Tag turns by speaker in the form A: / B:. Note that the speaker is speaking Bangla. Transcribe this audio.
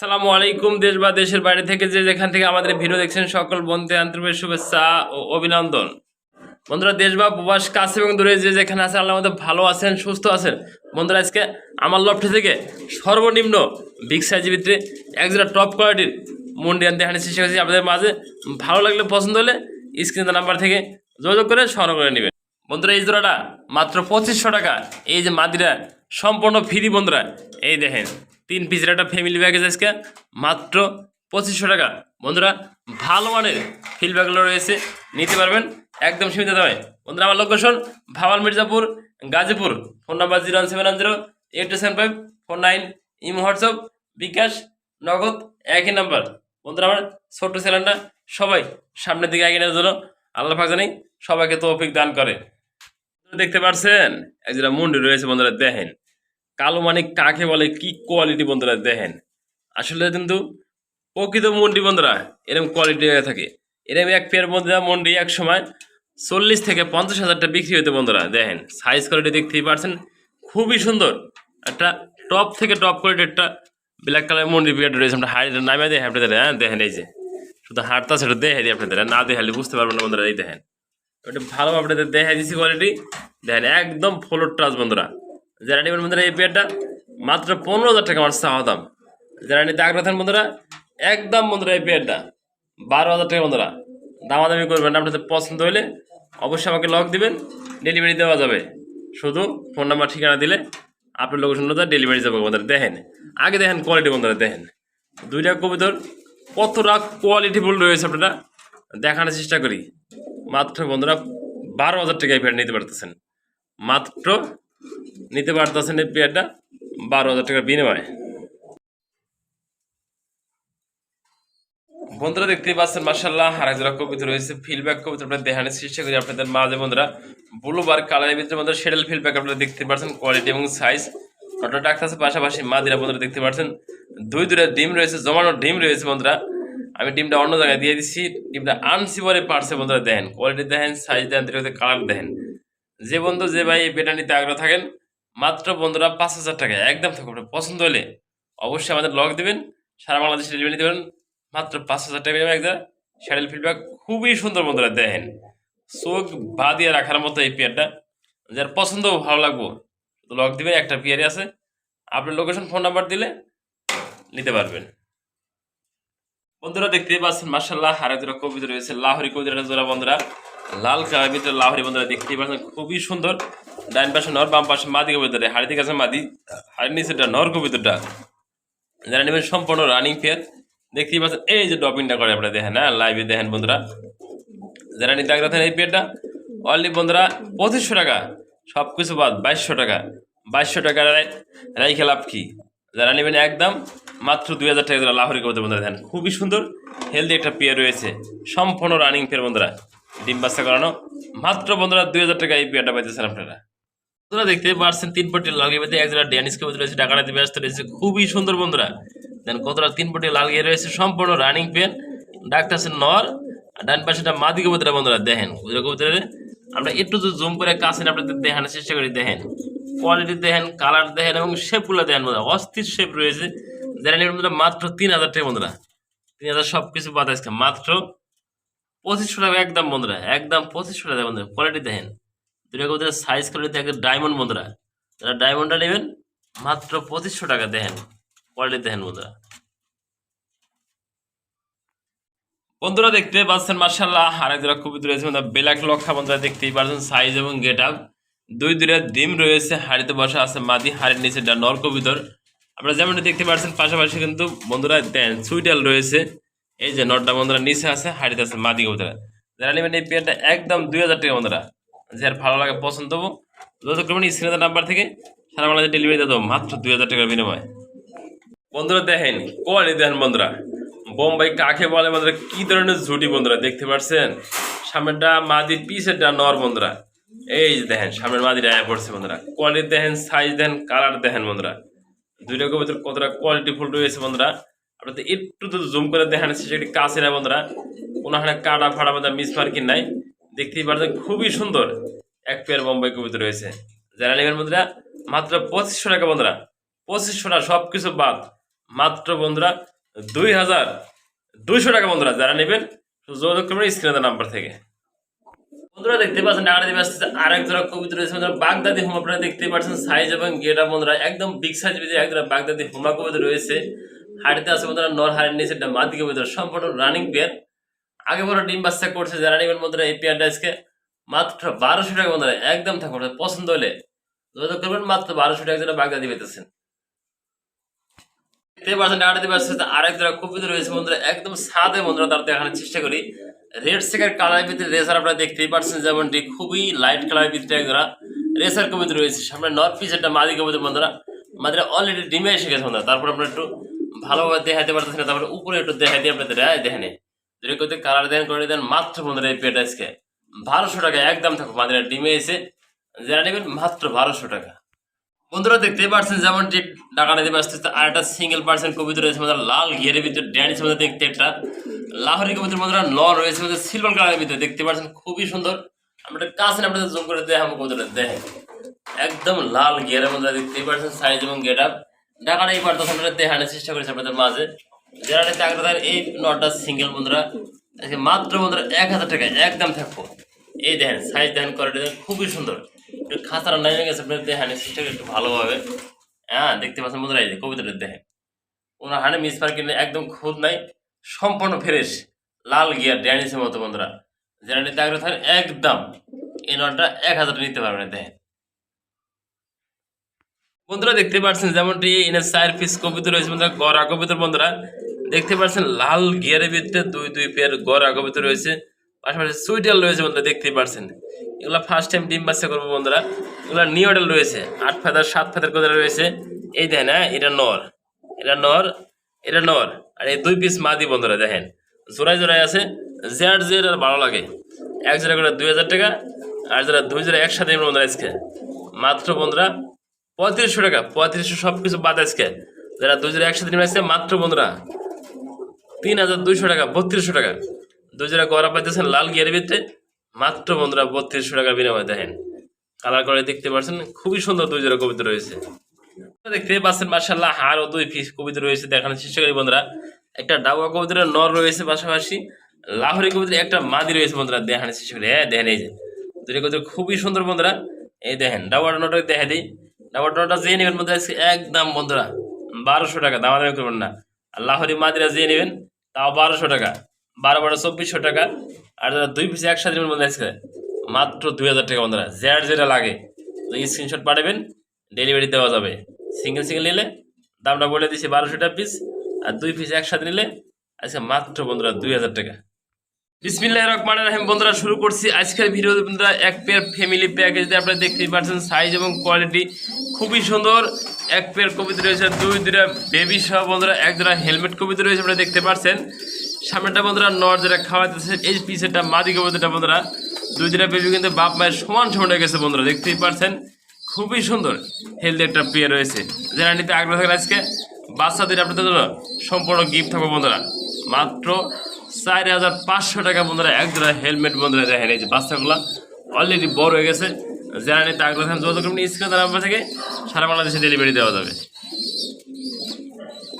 A: আসসালামু আলাইকুম, দেশ বা দেশের বাইরে থেকে যে যেখান থেকে আমাদের ভিডিও দেখছেন, সকল বন্ধু আন্তরিক শুভেচ্ছা ও অভিনন্দন। বন্ধুরা, দেশ বা প্রবাস, কাছে এবং দূরে যে যেখানে আছে আল্লাহ মধ্যে ভালো আছেন, সুস্থ আছেন। বন্ধুরা, আজকে আমার লফটে থেকে সর্বনিম্ন বিগ সাইজের ভিতরে একজোড়া টপ কোয়ালিটির মুন্ডিয়ান দেখানোর চেষ্টা করছি। আপনাদের মাঝে ভালো লাগলে, পছন্দ হলে স্ক্রিনের নাম্বার থেকে যোগাযোগ করে সংগ্রহ করে নেবেন। বন্ধুরা, এই জোড়াটা মাত্র পঁচিশশো টাকা। এই যে মাদিরা, সম্পূর্ণ ফ্রি বন্ধুরা, এই দেখেন। তিন পিসের একটা ফ্যামিলি প্যাকেজ আজকে, মাত্র পঁচিশশো টাকা। বন্ধুরা, ভালো মানের ফিল ব্যাগগুলো রয়েছে, নিতে পারবেন একদম সীমিত দামে। বন্ধুরা, আমার location Bhawal Mirzapur, Gazipur. Phone number zero seven one zero eight seven five four nine Imo, WhatsApp, Bkash, Nagad, একই নাম্বার বন্ধুরা, আমার ছোট্ট চ্যানেলটা সবাই সামনের দিকে এগিয়ে নেওয়ার জন্য আল্লাহ পাক জানি সবাইকে তৌফিক দান করে। দেখতে পাচ্ছেন একজোড়া মুন্ডি রয়েছে, বন্ধুরা, দেখেন। কালো মানিক কাকে বলে? কি কোয়ালিটি বন্ধুরা? দেখেন। আসলে কিন্তু প্রকৃত মন্ডি বন্ধুরা এরকম কোয়ালিটি হয়ে থাকে। এরকম এক পেয়ার বন্ধুরা, মন্ডি এক সময় চল্লিশ থেকে পঞ্চাশ হাজারটা বিক্রি হতো বন্ধুরা, দেখেন। সাইজ কোয়ালিটি দেখতেই পারছেন, খুবই সুন্দর। একটা টপ থেকে টপ কোয়ালিটি একটা ব্ল্যাক কালার মন্ডি পেয়ার রয়েছে। আমরা হাইট নামে দেখেন আপনাদের হ্যাঁ? দেখেন এই যে, শুধু হাটটা সেটা দেখে দিই আপনাদের না দেখালে বুঝতে পারবেন না বন্ধুরা, এই দেখেন। ওটা ভালো আপনাদের দেখা দিচ্ছি কোয়ালিটি দেখেন, একদম ফ্লোর ট্রাস বন্ধুরা। নেবেন বন্ধুরা, এই পেয়ারটা মাত্র পনেরো হাজার টাকা আমার চাওয়া দাম যারা নিতে বন্ধুরা, একদম বন্ধুরা এই পেয়ারটা বারো হাজার টাকা বন্ধুরা। দামাদামি করবেন আপনাদের পছন্দ হলে অবশ্যই আমাকে লক দিবেন ডেলিভারি দেওয়া যাবে। শুধু ফোন নাম্বার ঠিকানা দিলে আপনার লোকেশন অনুযায়ী ডেলিভারি যাবে বন্ধুরা, দেখেন। আগে দেখেন কোয়ালিটি বন্ধুরা, দেখেন। দুইটা কবিতর, কতটা কোয়ালিটিফুল রয়েছে আপনারা দেখানোর চেষ্টা করি। মাত্র বন্ধুরা বারো হাজার টাকায় পেয়ার নিতে পারতেছেন। মাত্র নিতে পারতেছেন এই পেয়ারটা? বারো হাজার টাকার বিনিময়ে। বন্ধুরা, দেখতেই পাচ্ছেন মার্শাল্লাহ আর একজোড়া কবিতা রয়েছে ফিলব্যাক কবিতা আপনারা দেখানোর চেষ্টা করি আপনাদের মাঝে, বন্ধুরা। ব্লু বার কালারের ভিতরে, বন্ধুরা শেডেল ফিলব্যাক আপনারা দেখতে পাচ্ছেন কোয়ালিটি এবং সাইজ ওটা ডাক্তার পাশাপাশি মাদিরা, বন্ধুরা, দেখতে পাচ্ছেন। দুই দূরে ডিম রয়েছে, জমানো ডিম রয়েছে, বন্ধুরা। আমি ডিমটা অন্য জায়গায় দিয়ে দিচ্ছি ডিমটা আনসি পরে পারছে বন্ধুরা, দেখেন। কোয়ালিটি দেখেন সাইজ দেখেন কালার দেখেন। যে বন্ধু, যে ভাই এই পেটা নিতে আগ্রহ থাকেন, মাত্র বন্ধুরা পাঁচ হাজার টাকা, একদম থাকবে পছন্দ হলে অবশ্যই আমাদের লগ দিবেন, সারা বাংলাদেশে ডেলিভারি দেবেন মাত্র পাঁচ হাজার টাকা বিনিময়ে একটা স্যাডেল ফিডব্যাক খুবই সুন্দর বন্ধুরা, দেখেন। চোখ বাদিয়ে রাখার মতো এই পেয়ারটা যার পছন্দ ভালো লাগবো লগ দিবেন, একটা পেয়ারই আছে। আপনার লোকেশন ফোন নাম্বার দিলে নিতে পারবেন। বন্ধুরা, দেখতেই পাচ্ছেন মার্শাল্লাহ আর কবিতা রয়েছে, লাহরি কবিতা জোড়া বন্ধুরা। লাল কালার ভিতরে লাহরি বন্ধুরা দেখতেই পাচ্ছেন, খুবই সুন্দর। ডাইন পাশে নর, বাম পাশে মাদি কবিতা হাড়ি থেকে আছে মাদি, হাড়ির নিচেটা নর কবিতাটা যারা নেবেন সম্পূর্ণ রানিং পেয়ার দেখতেই পাচ্ছেন, এই যে ডপিংটা করে আপনারা দেখেন হ্যাঁ লাইভে দেখেন বন্ধুরা। যারা নিতে আগ্রহ এই পেয়ারটা অনলি বন্ধুরা পঁচিশশো টাকা সব কিছু বাদ, বাইশশো টাকা। বাইশশো টাকা রাইখে লাভ কি? যারা নেবেন একদম মাত্র দুই হাজার টাকা লাহরি করতে বন্ধুরা দেখেন, খুবই সুন্দর হেলদি একটা পেয়ার রয়েছে। সম্পূর্ণ রানিং পেয়ার বন্ধুরা। ডিম বাচ্চা করানো। মাত্র বন্ধুরা দুই হাজার টাকা এই পেয়ারটা পাইতেছেন আপনারা। বন্ধুরা দেখতে পারছেন, তিন পটি লাল গিয়ে এক জোড়া ড্যানিস রয়েছে ডাকাটাতে ব্যস্ত রয়েছে, খুবই সুন্দর বন্ধুরা। দেন কতটা তিন পটি লাল গিয়ে রয়েছে, সম্পূর্ণ রানিং পেন ডাক্তার আছে নর ডান পাশেটা মাদি কবিতা বন্ধুরা, দেখেন কবিতারে আমরা একটু জুম করে কাছে আপনাদের দেখানোর চেষ্টা করি, দেখেন কোয়ালিটি দেখেন কালার দেখেন, এবং শেপগুলো দেখেন বন্ধুরা, অস্থির শেপ রয়েছে। যারা বন্ধুরা, মাত্র তিন হাজার টাকা বন্ধুরা। তিন হাজার সব কিছু বাদ মাত্র পঁচিশশো টাকা একদম বন্ধুরা, একদম পঁচিশশো টাকা বন্ধুরা কোয়ালিটি দেখেন। দুটা সাইজ কোয়ালিটি একদম ডায়মন্ড বন্ধুরা। যারা ডায়মন্ডটা নেবেন, মাত্র পঁচিশশো টাকা দেখেন কোয়ালিটি দেখেন বন্ধুরা। বন্ধুরা দেখতে পাচ্ছেন মার্শাল্লাহ আর এক জোড়া কবিতা রয়েছে বেলাক লক্ষা বন্ধুরা দেখতেই পাচ্ছেন সাইজ এবং গেট আপ দুই দুইটা ডিম রয়েছে, হাড়িতে বসা আছে, মাদি হাড়ির নিচে একটা নর কবিতর। আপনারা যেমনটা দেখতে পাচ্ছেন, পাশাপাশি কিন্তু বন্ধুরা দেন, সুইটাল রয়েছে। এই যে নটটা বন্ধুরা নিচে আছে, হাড়িতে আছে মাদি কবিতরা যারা নেবেন এই পেয়ারটা একদম দুই হাজার টাকা বন্ধুরা। যার ভালো লাগে, পছন্দ হব। যত করবেন নাম্বার থেকে সারা বাংলাদেশে ডেলিভারি দিয়ে দেবো মাত্র দুই হাজার টাকার বিনিময়ে। বন্ধুরা দেখেন কোয়ালিটি দেখেন বন্ধুরা। বোম্বাই কাকে বলে বন্ধুরা? কি ধরনের ঝুটি বন্ধুরা, দেখতে পাচ্ছেন? সামনেরটা মাদির পিসেরটা নর বন্ধুরা। এই যে দেখেন, সামনের মাদির আয়া পড়ছে বন্ধুরা। কোয়ালিটি দেখেন সাইজ দেখেন কালার দেখেন বন্ধুরা। দুইটা কবিতার কতটা কোয়ালিটি ফুল রয়েছে বন্ধুরা। আপনাদের একটু তো জুম করে দেখানো সেটি কাছে না বন্ধুরা। কোনো কাটা ফাটা বন্ধুরা মিস মার্কিং নাই। দেখতেই পাচ্ছেন খুবই সুন্দর এক পেয়ার বোম্বাই কবিতা রয়েছে যারা নেবেন বন্ধুরা, মাত্র পঁচিশশো টাকা বন্ধুরা। পঁচিশশো টাকা সব কিছু বাদ। মাত্র বন্ধুরা দুই হাজার দুইশো টাকা বন্ধুরা, যারা নেবেন যোগাযোগ করবেন স্ক্রিনের নাম্বার থেকে। বন্ধুরা, দেখতে পাচ্ছেন ডাকাটা দিবে আসছে আরেক জোড়া কবিতা রয়েছে বন্ধুরা, বাগদাদি হোম। আপনারা দেখতে পাচ্ছেন সাইজ এবং গেটা বন্ধুরা, একদম বিগ সাইজ ভিতরে এক জোড়া বাগদাদি হোমা কবিতা রয়েছে। হাড়িতে আছে বন্ধুরা, নর হাড়ির নিচে একটা মাদি কবিতা সম্পূর্ণ রানিং পেয়ার আগে বড় ডিম বাচ্চা করছে যারা নেবেন বন্ধুরা, এই পেয়ারটা মাত্র বারোশো টাকা বন্ধুরা, একদম থাকবে পছন্দ হলে যোগাযোগ করবেন, মাত্র বারোশো টাকা জন্য পেতেছেন বন্ধুরা বন্ধুরা রেসার আপনারা দেখতেই পাচ্ছেন, যেমনটি খুবই লাইট রয়েছে। সামনে নর্থ একটা বন্ধুরা অলরেডি এসে গেছে বন্ধুরা, তারপর আপনারা একটু ভালোভাবে দেখাতে পারতেছেন না, তারপরে উপরে একটু দেখাই দিয়ে আপনাদের দেখেন যদি কত কালার দেন করে দেন, মাত্র বন্ধুরা এই আজকে। বারোশো টাকা, একদম থাকো মাদিরা ডিমে এসে যারা নেবেন, মাত্র বারোশো টাকা। বন্ধুরা দেখতে পাচ্ছেন যেমন যে ডাকাটা দেবে আস্তে আর একটা সিঙ্গেল পার্সেন্ট কবিতা রয়েছে আমাদের লাল ঘিয়ের ভিতরে ড্যানিস মধ্যে দেখতে একটা লাহরি কবিতার মধ্যে ন রয়েছে মধ্যে সিলভার কালারের ভিতরে, দেখতে পাচ্ছেন খুবই সুন্দর। আমরা কাছে আপনাদের জুম করে দেখাবো কবিতাটা দেখেন। একদম লাল গিয়ারের মধ্যে দেখতেই পাচ্ছেন সাইজ এবং গেট আপ ডাকাটা এই পারতো দেখানোর চেষ্টা করেছে আপনাদের মাঝে। যারা নিতে এই নটা সিঙ্গেল বন্ধুরা মাত্র বন্ধুরা এক হাজার টাকা একদম থাকব। এই দেখেন সাইজ দেখেন কোয়ালিটি খুবই সুন্দর। একটু খাতারা নাই গেছে আপনার দেখেন করে একটু ভালোভাবে। হ্যাঁ দেখতে পাচ্ছেন বন্ধুরা, এই যে কবিতাটা দেখেন। ওনার হানে মিস পার কিনলে একদম খুদ নাই, সম্পূর্ণ ফ্রেশ লাল গিয়ার ড্যানিসের মতো বন্ধুরা। যারা নিতে আগ্রহ থাকেন একদম এই নটটা এক হাজার নিতে পারবেন দেখেন। বন্ধুরা দেখতে পাচ্ছেন যেমনটি এনে চার পিস কবিতা রয়েছে বন্ধুরা, গড়া কবিতা বন্ধুরা। দেখতে পাচ্ছেন লাল গিয়ারের ভিতরে দুই দুই পেয়ার গড়া কবিতা রয়েছে। পাশাপাশি সুইটাল রয়েছে বন্ধুরা, দেখতে পাচ্ছেন। এগুলো ফার্স্ট টাইম ডিম বাচ্চা করব বন্ধুরা। এগুলো নিউডেল রয়েছে, আট ফেদার, সাত ফেদার করে রয়েছে। এই দেখেন হ্যাঁ এটা নর এটা নর এটা নর। আর এই দুই পিস মাদি বন্ধুরা, দেখেন, জোড়ায় জোড়ায় আছে, জেড জেড আর ভালো লাগে। এক জোড়া করে দুই হাজার টাকা, আর যারা দুই জোড়া একসাথে বন্ধুরা আজকে। মাত্র বন্ধুরা পঁয়ত্রিশশো টাকা, পঁয়ত্রিশশো সব কিছু বাদ আজকে। যারা দুই জোড়া একসাথে নেবে আসছে মাত্র বন্ধুরা তিন হাজার দুইশো টাকা, বত্রিশশো টাকা। দুই জোড়া গড়া পাইতেছেন লাল গিয়ার ভিতরে, মাত্র বন্ধুরা বত্রিশশো টাকা বিনিময় দেখেন। কালার করে দেখতে পাচ্ছেন, খুবই সুন্দর দুই জোড়া কবিতা রয়েছে। দেখতে পাচ্ছেন মার্শাল্লাহ হার ও দুই পিস কবিতা রয়েছে দেখানোর চেষ্টা করি বন্ধুরা। একটা ডাবা কবিতার নর রয়েছে পাশাপাশি, লাহোরি কবিতার একটা মাদি রয়েছে বন্ধুরা, দেখানোর চেষ্টা করি। হ্যাঁ দেখেন এই যে। দুটি কবিতা খুবই সুন্দর বন্ধুরা। এই দেখেন ডাবার নটা দেখা দিই। ডাবার নটা যে নেবেন বন্ধুরা একদম বন্ধুরা, বারোশো টাকা, দামা দামি করবেন না। আর লাহোরি মাদিরা যে নেবেন, তাও বারোশো টাকা, বারো বারো চব্বিশশো টাকা। আর যারা দুই পিস একসাথে নেবেন বন্ধুরা, আজকে মাত্র দুই হাজার টাকা বন্ধুরা যেটা যেটা লাগে। স্ক্রিনশট পাঠাবেন ডেলিভারি দেওয়া যাবে। সিঙ্গেল সিঙ্গেল নিলে দামটা বলে দিচ্ছি বারোশো টাকা পিস আর দুই পিস একসাথে নিলে আজকে মাত্র বন্ধুরা দুই হাজার টাকা। বিসমিল্লাহ রহমান রাহিম। বন্ধুরা, শুরু করছি আজকের ভিডিও। বন্ধুরা, এক পেয়ার ফ্যামিলি প্যাকেজ দিয়ে আপনারা দেখতেই পাচ্ছেন সাইজ এবং কোয়ালিটি খুবই সুন্দর। এক পেয়ার কবিতা রয়েছে, দুই দুটা বেবি সহ। বন্ধুরা, এক দুটা হেলমেট কবিতা রয়েছে, আপনারা দেখতে পাচ্ছেন। সামনেটা বন্ধুরা নর যেটা খাওয়াইতেছে, এই পিসেরটা মাদি কবিতাটা বন্ধুরা, দুই দুটা বেবি কিন্তু বাপ মায়ের সমান সমান হয়ে গেছে বন্ধুরা, দেখতেই পাচ্ছেন। খুবই সুন্দর হেলদি একটা পেয়ার রয়েছে। যারা নিতে আগ্রহ থাকেন আজকে, বাচ্চাদের আপনাদের জন্য সম্পূর্ণ গিফট থাকবে বন্ধুরা। মাত্র চার হাজার পাঁচশো টাকা বন্ধুরা, এক জোড়া হেলমেট বন্ধুরা দেখেন, এই যে বাচ্চাগুলো অলরেডি বড় হয়ে গেছে। যারা নিতে আগ্রহ যোগাযোগ করবেন স্ক্রিনে থেকে সারা বাংলাদেশে ডেলিভারি দেওয়া যাবে।